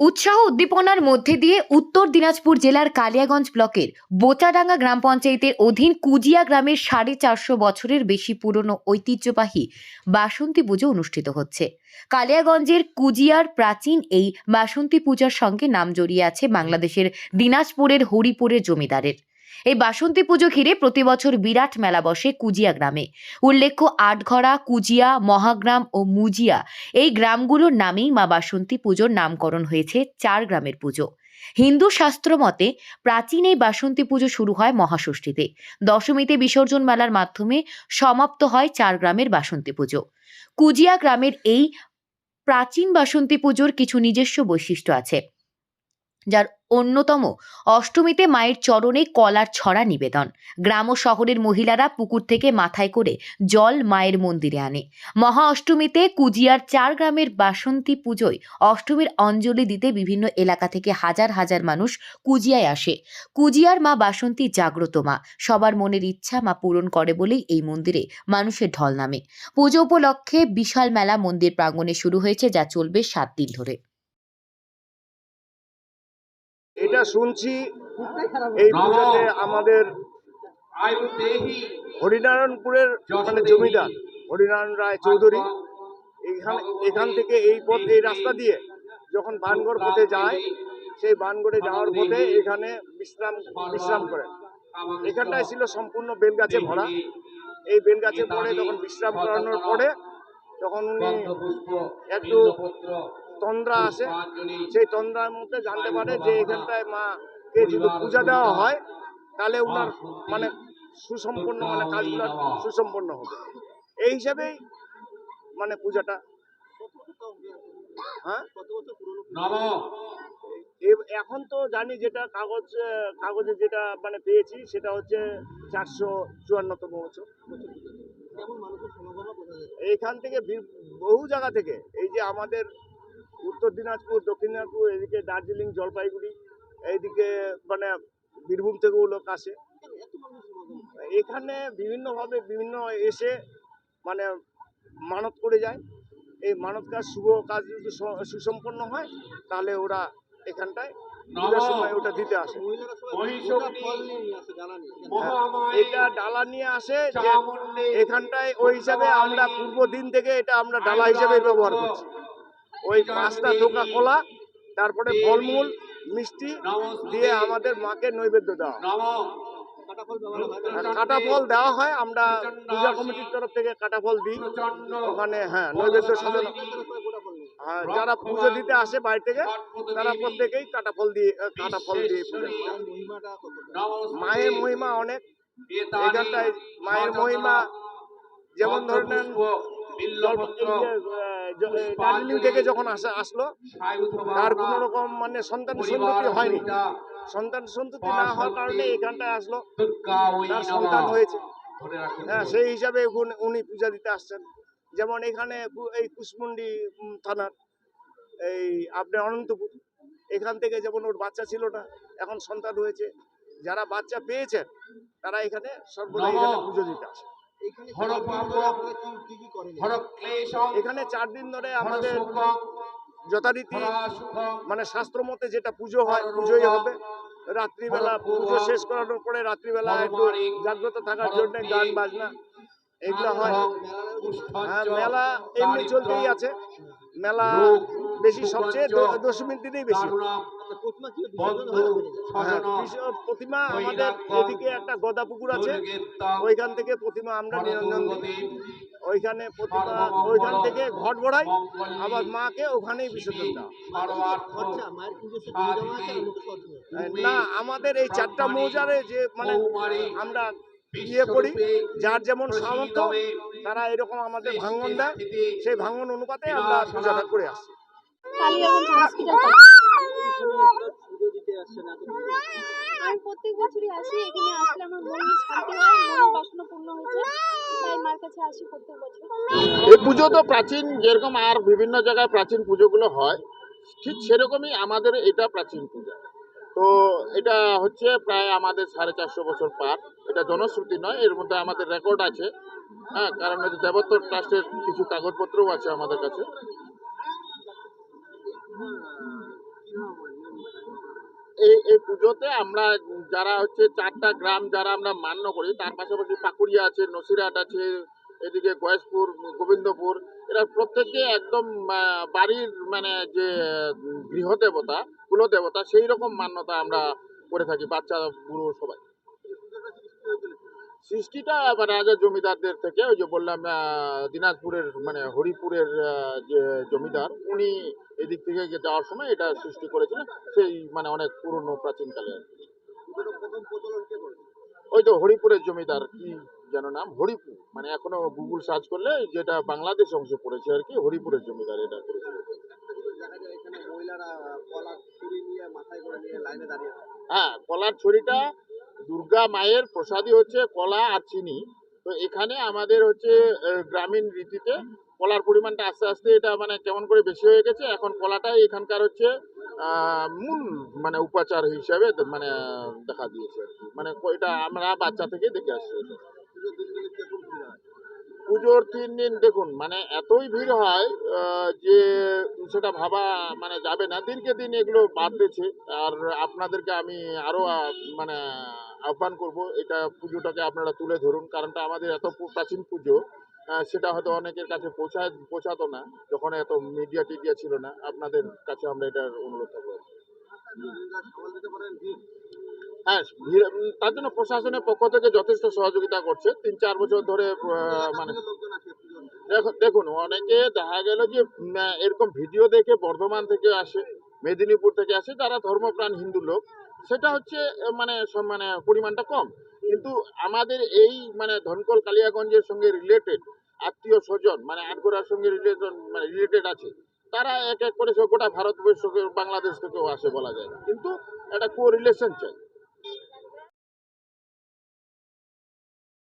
উৎসাহ উদ্দীপনার মধ্যে দিয়ে উত্তর দিনাজপুর জেলার কালিয়াগঞ্জ ব্লকের বোচাডাঙ্গা গ্রাম পঞ্চায়েতের অধীন কুজিয়া গ্রামের সাড়ে চারশো বছরের বেশি পুরনো ঐতিহ্যবাহী বাসন্তী পুজো অনুষ্ঠিত হচ্ছে। কালিয়াগঞ্জের কুজিয়ার প্রাচীন এই বাসন্তী পূজার সঙ্গে নাম জড়িয়ে আছে বাংলাদেশের দিনাজপুরের হরিপুরের জমিদারের। এই বাসন্তী পুজো ঘিরে প্রতি বছর বিরাট মেলা বসে কুজিয়া গ্রামে। উল্লেখ্য, আটঘরা, কুজিয়া, মহাগ্রাম ও মুজিয়া এই গ্রামগুলোর নামেই মা বাসন্তী পুজোর নামকরণ হয়েছে চার গ্রামের পুজো। হিন্দু শাস্ত্র মতে প্রাচীন এই বাসন্তী পুজো শুরু হয় মহাষষ্ঠীতে। দশমীতে বিসর্জন মেলার মাধ্যমে সমাপ্ত হয় চার গ্রামের বাসন্তী পুজো। কুজিয়া গ্রামের এই প্রাচীন বাসন্তী পুজোর কিছু নিজস্ব বৈশিষ্ট্য আছে, যার অন্যতম। অষ্টমীতে মায়ের চরণে কলার ছড়া নিবেদন। গ্রাম ও শহরের মহিলারা পুকুর থেকে মাথায় করে জল মায়ের মন্দিরে আনে। মহা অষ্টমীতে কুজিয়ার চার গ্রামের বাসন্তী পুজোয় অষ্টমীর অঞ্জলি দিতে বিভিন্ন এলাকা থেকে হাজার হাজার মানুষ কুজিয়ায় আসে। কুজিয়ার মা বাসন্তী জাগ্রত মা। সবার মনের ইচ্ছা মা পূরণ করে বলেই এই মন্দিরে মানুষের ঢল নামে। পুজো উপলক্ষে বিশাল মেলা মন্দির প্রাঙ্গণে শুরু হয়েছে যা চলবে সাত দিন ধরে। এটা শুনছি এই পূজাতে আমাদের হরিনারায়ণপুরের মানে জমিদার হরিনারায়ণ রায় চৌধুরী। এখান এখান থেকে এই পথ এই রাস্তা দিয়ে যখন বানগড় পথে যায় সেই বানগড়ে যাওয়ার পথে এখানে বিশ্রাম বিশ্রাম করেন এখানটায় ছিল সম্পূর্ণ বেলগাছে ভরা। এই বেলগাছে পরে তখন বিশ্রাম করানোর পরে তখন উনি একটু তন্দ্রা আসে সেই তন্দ্রার মধ্যে জানতে পারে যে এখানটায় মাকে যদি পূজা দেওয়া হয় তাহলে উনার মানে সুসম্পন্ন মানে কাজগুলো সুসম্পন্ন হবে। এই হিসাবেই মানে পূজাটা। হ্যাঁ? এ- এখন তো জানি যেটা কাগজ কাগজে যেটা মানে পেয়েছি সেটা হচ্ছে চারশো চুয়ান্নতম বছর। এইখান থেকে বহু জায়গা থেকে এই যে আমাদের উত্তর দিনাজপুর দক্ষিণ দিনাজপুর এদিকে দার্জিলিং জলপাইগুড়ি এইদিকে মানে বীরভূম থেকেও লোক আসে। এখানে বিভিন্নভাবে বিভিন্ন এসে মানে মানত করে যায়। এই মানত কাজ শুভ কাজ যদি সুসম্পন্ন হয় তাহলে ওরা এখানটায় সময় ওটা দিতে আসে। এটা ডালা নিয়ে আসে এখানটায় ওই হিসাবে আমরা পূর্ব দিন থেকে এটা আমরা ডালা হিসাবে ব্যবহার করছি। ওই পাঁচটা ধোকা কলা তারপরে ফলমূল মিষ্টি দিয়ে আমাদের মাকে নৈবেদ্য দেওয়া হয়। কাটা ফল দেওয়া হয় আমরা পূজা কমিটির তরফ থেকে কাটা ফল দিই ওখানে হ্যাঁ নৈবেদ্য সাজানো। আর যারা পুজো দিতে আসে বাইরে থেকে তারা প্রত্যেকেই কাটা ফল দিয়ে কাটা ফল দিয়ে পুজো মায়ের মহিমা অনেক। এখানটায় মায়ের মহিমা যেমন ধরে দার্জিলিং থেকে যখন আসা আসলো তার কোন রকম মানে সন্তান সন্ততি হয়নি। সন্তান সন্ততি না হওয়ার কারণে এখানটায় আসলো। তার সন্তান হয়েছে। হ্যাঁ সেই হিসাবে উনি- উনি পূজা দিতে আসছেন। যেমন এখানে এই কুশমুন্ডি থানার এই আপনার অনন্তপুর এখান থেকে যেমন ওর বাচ্চা ছিল না এখন সন্তান হয়েছে। যারা বাচ্চা পেয়েছেন তারা এখানে সর্বদা এখানে পুজো দিতে আসে এখানে চার দিন ধরে আমাদের যথারীতি মানে শাস্ত্র মতে যেটা পুজো হয় পুজোই হবে। রাত্রিবেলা পুজো শেষ করানোর পরে রাত্রিবেলা একটু জাগ্রত থাকার জন্য গান বাজনা এগুলো হয়। হ্যাঁ মেলা এমনি চলতেই আছে। মেলা বেশি সবচেয়ে দশমীর দিনেই বেশি। বিশ- প্রতিমা আমাদের এদিকে একটা গদা পুকুর আছে ওইখান থেকে প্রতিমা আমরা নিরঞ্জন ওইখানে প্রতিমা ওইখান থেকে ঘট বড়াই আবার মাকে ওখানেই বিসর্জন দেওয়া হ্যাঁ, না আমাদের এই চারটা মৌজারে যে মানে আমরা ইয়ে করি যার যেমন সামর্থ্য তারা এরকম আমাদের ভাঙ্গন দেয়। সেই ভাঙ্গন অনুপাতে আমরা পূজাটা করে হসপিটাল আমি প্রত্যেক বছরই আসি, এখানে আসলে আমার মন শান্তি হয় বাসনা পূর্ণ হয়েছে তাই মার কাছে আসি প্রত্যেক বছর। এই পুজো তো প্রাচীন, যেরকম আর বিভিন্ন জায়গায় প্রাচীন পুজোগুলো হয়, ঠিক সেরকমই আমাদের এটা প্রাচীন পূজা। তো এটা হচ্ছে প্রায় আমাদের সাড়ে চারশো বছর পার। এটা জনশ্রুতি নয়, এর মধ্যে আমাদের রেকর্ড আছে। হ্যাঁ কারণ হচ্ছে দেবত্বর ট্রাস্টের কিছু কাগজপত্রও আছে আমাদের কাছে। এই এই পুজোতে আমরা যারা হচ্ছে চারটা গ্রাম যারা আমরা মান্য করি, তার পাশাপাশি পাকুড়িয়া আছে, নসিরহাট আছে, এদিকে গয়েশপুর, গোবিন্দপুর, এরা প্রত্যেকে একদম বাড়ির মানে যে গৃহ গৃহদেবতা, কুলদেবতা সেই রকম মান্যতা আমরা করে থাকি, বাচ্চা, বুড়ো সবাই। সৃষ্টিটা মানে রাজা জমিদারদের থেকে ওই যে বললাম দিনাজপুরের মানে হরিপুরের যে জমিদার উনি এদিক থেকে যাওয়ার সময় এটা সৃষ্টি করেছিলেন সেই মানে অনেক পুরনো প্রাচীনকালে আর কি। ওই তো হরিপুরের জমিদার কি যেন নাম? হরিপুর মানে এখনও গুগল সার্চ করলে যেটা বাংলাদেশ অংশে পড়েছে আর কি হরিপুরের জমিদার এটা করেছিল। হ্যাঁ কলার ছড়িটা দুর্গা মায়ের প্রসাদই হচ্ছে কলা আর চিনি। তো এখানে আমাদের হচ্ছে গ্রামীণ রীতিতে কলার পরিমাণটা আস্তে আস্তে এটা মানে কেমন করে বেশি হয়ে গেছে। এখন কলাটাই এখানকার হচ্ছে মূল মানে উপাচার হিসাবে মানে দেখা দিয়েছে মানে এটা আমরা বাচ্চা থেকে দেখে আসছি। পুজোর তিন দিন দেখুন মানে এতই ভিড় হয় যে সেটা ভাবা মানে যাবে না দিনকে দিন এগুলো বাড়তেছে আর আপনাদেরকে আমি আরও মানে আহ্বান করব এটা পুজোটাকে আপনারা তুলে ধরুন কারণটা আমাদের এত প্রাচীন পুজো সেটা হয়তো অনেকের কাছে পৌঁছায় পৌঁছাতো না যখন এত মিডিয়া টিডিয়া ছিল না আপনাদের কাছে আমরা এটার অনুরোধ থাকব হ্যাঁ তার জন্য প্রশাসনের পক্ষ থেকে যথেষ্ট সহযোগিতা করছে। তিন চার বছর ধরে মানে দেখুন দেখুন অনেকে দেখা গেল যে এরকম ভিডিও দেখে বর্ধমান থেকে আসে মেদিনীপুর থেকে আসে যারা ধর্মপ্রাণ হিন্দু লোক সেটা হচ্ছে মানে মানে পরিমাণটা কম। কিন্তু আমাদের এই মানে ধনকল কালিয়াগঞ্জের সঙ্গে রিলেটেড আত্মীয় স্বজন মানে আটগোড়ার সঙ্গে রিলেশন মানে রিলেটেড আছে তারা এক এক করে সব গোটা ভারতবর্ষ বাংলাদেশ থেকেও আসে বলা যায়। কিন্তু একটা কো রিলেশন চাই।